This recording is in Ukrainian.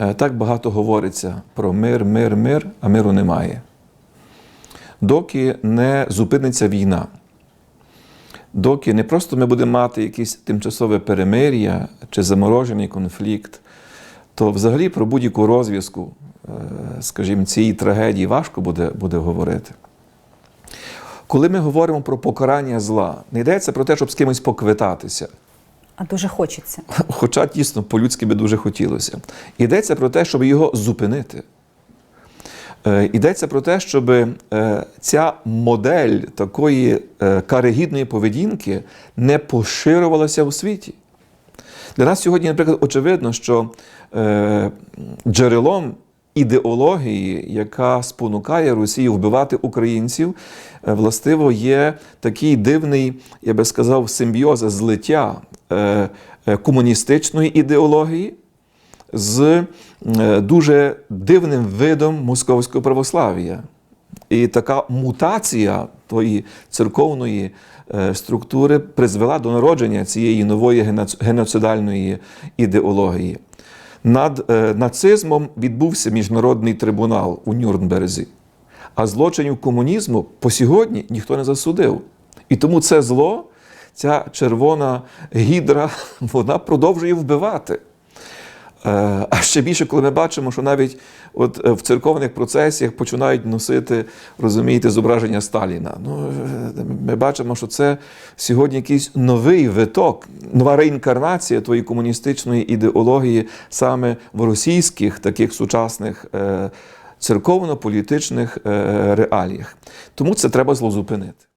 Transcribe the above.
Е, Так багато говориться про мир, мир, мир, а миру немає. Доки не зупиниться війна, доки не просто ми будемо мати якесь тимчасове перемир'я чи заморожений конфлікт, то взагалі про будь-яку розв'язку, е, скажімо, цієї трагедії важко буде, буде говорити. Коли ми говоримо про покарання зла, не йдеться про те, щоб з кимось поквитатися. А дуже хочеться. Хоча дійсно по-людськи би дуже хотілося. Йдеться про те, щоб його зупинити. Е, Йдеться про те, щоб е, ця модель такої е, каригідної поведінки не поширювалася у світі. Для нас сьогодні, наприклад, очевидно, що джерелом ідеології, яка спонукає Росію вбивати українців, е, властиво є такий дивний, я би сказав, симбіоз злиття е, е, комуністичної ідеології з дуже дивним видом московського православ'я. І така мутація тої церковної структури призвела до народження цієї нової геноцидальної ідеології. Над е, нацизмом відбувся міжнародний трибунал у Нюрнберзі, а злочинів комунізму по сьогодні ніхто не засудив. І тому це зло, ця червона гідра, вона продовжує вбивати. Е, А ще більше, коли ми бачимо, що навіть от е, в церковних процесіях починають носити, розумієте, зображення Сталіна. Ну, е, ми бачимо, що це сьогодні якийсь новий виток, нова реінкарнація тої комуністичної ідеології саме в російських таких сучасних церковно-політичних реаліях. Тому це треба злозупинити.